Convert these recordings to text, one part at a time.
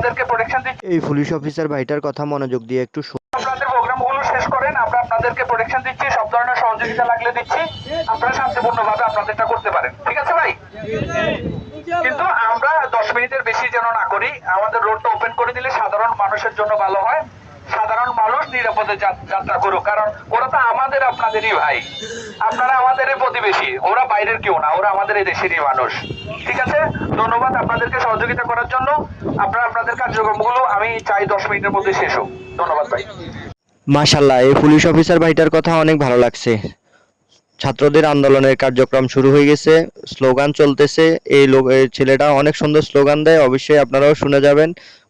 আপনাদেরকে প্রোটেকশন দিচ্ছি। এই পুলিশ অফিসার ভাইটার কথা মনোযোগ দিয়ে একটু শুনুন আপনাদের প্রোগ্রামগুলো শেষ করেন আমরা আপনাদেরকে প্রোটেকশন দিচ্ছি সব ধরনের সহযোগিতা লাগলে দিচ্ছি। আপনারা শান্তিপূর্ণভাবে আপনাদেরটা করতে পারেন। ঠিক আছে ভাই? কিন্তু আমরা দশ মিনিটের বেশি যেন না করি আমাদের রোডটা ওপেন করে দিলে সাধারণ মানুষের জন্য ভালো হয়। সাধারণ মানুষ নিরাপদে যাত্রা করুক। কারণ ওরা তো আমাদের আপনাদেরই ভাই। আপনারা আমাদেরই প্রতিবেশী। ওরা বাইরের কেউ না। ওরা আমাদের এই দেশেরই মানুষ। ঠিক আছে? ধন্যবাদ আপনাদেরকে সহযোগিতা করার জন্য। আপনারা আপনাদের কার্যক্রমগুলো আমি চাই দশ মিনিটের মধ্যে শেষ হোক। ধন্যবাদ ভাই। মাশাল্লাহ এই পুলিশ অফিসার ভাইটার কথা অনেক ভালো লাগছে। ছাত্রদের আন্দোলনের কার্যক্রম শুরু হয়ে গেছে। স্লোগান চলতেছে। এই লোক ছেলেটা অনেক সুন্দর স্লোগান দেয়। অবশ্যই আপনারাও শুনে যাবেন।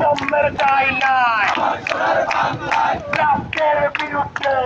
বৈষম্যের দায় নাই। রাষ্ট্রের বিরুদ্ধে।